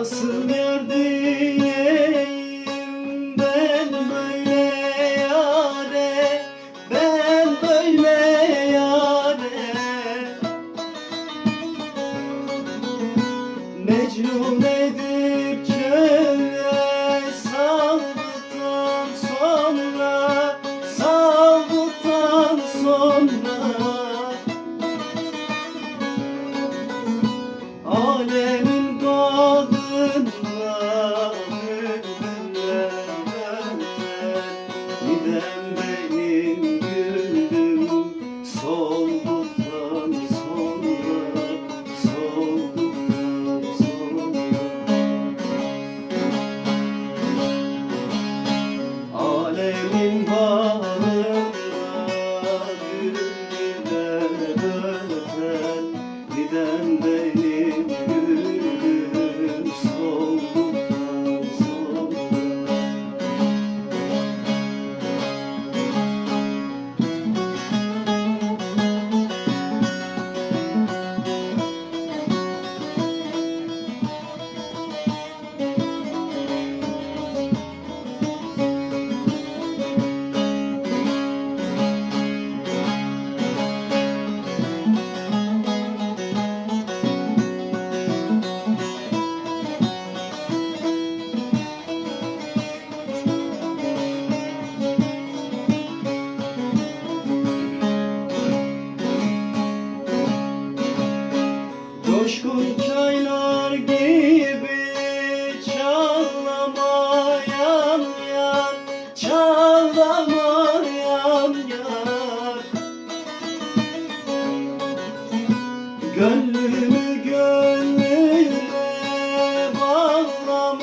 Nasıl yar ben böyle yare Ben böyle yare. Mecnun edip köye saldıktan sonra Saldıktan sonra. Alemin Coşkun çaylar gibi çağlamayan yar Çağlamayan yar Gönlümü gönlüne bağlamayan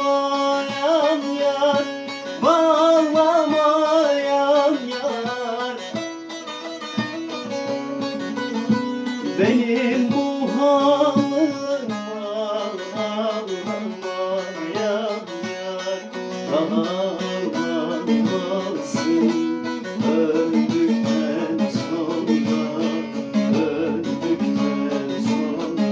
yar Bağlamayan yar benim Ağlamasın öldükten sonra Öldükten sonra.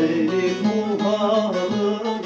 Benim bu halıma